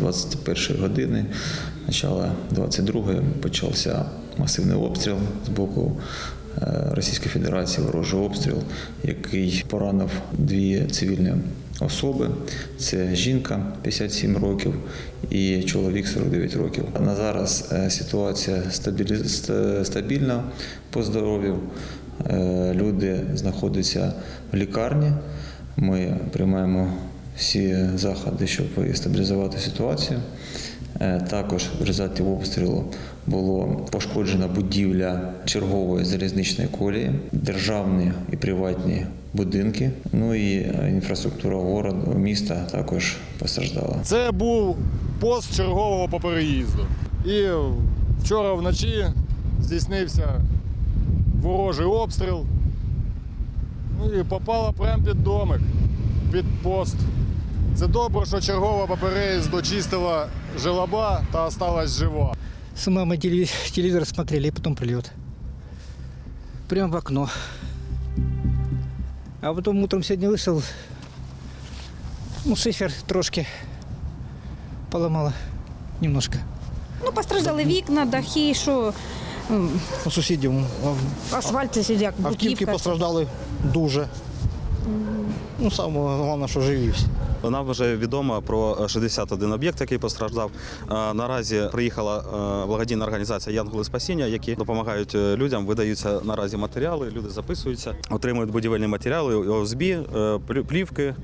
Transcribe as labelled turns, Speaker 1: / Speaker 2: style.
Speaker 1: 21 години, начало 22 почався масивний обстріл з боку е, Російської Федерації, ворожий обстріл, який поранив дві цивільні особи. Це жінка 57 років і чоловік 49 років. На зараз е, ситуація стабільна по здоров'ю. Е, Люди знаходяться в лікарні. Ми приймаємо всі заходи, щоб стабілізувати ситуацію. Е, Також в результаті обстрілу було пошкоджена будівля чергової залізничної колії, державні і приватні будинки. Ну і е, інфраструктура городу, міста також постраждала.
Speaker 2: Це був пост чергового по переїзду. І вчора вночі здійснився ворожий обстріл. Ну і попала прямо під домик, під пост. Це добре, що чергова по переїзду чистила желоба та осталась жива.
Speaker 3: С мамой теле- телевизор смотрели, и потом прилет. Прям в окно. А потом утром сегодня вышел, ну, шифер трошки поломало немножко.
Speaker 4: Ну, постраждали вікна, дахи, що м,
Speaker 5: У сусідів а
Speaker 4: асфальт це як
Speaker 5: автівки постраждали дуже. Ну, саме головне, що живі всі.
Speaker 6: Нам вже відомо про 61 об'єкт, який постраждав. Е, Наразі приїхала е, благодійна організація Янголи Спасіння, які допомагають е, людям. Видаються наразі матеріали. Люди записуються, отримують будівельні матеріали, ОСБ, е, плівки,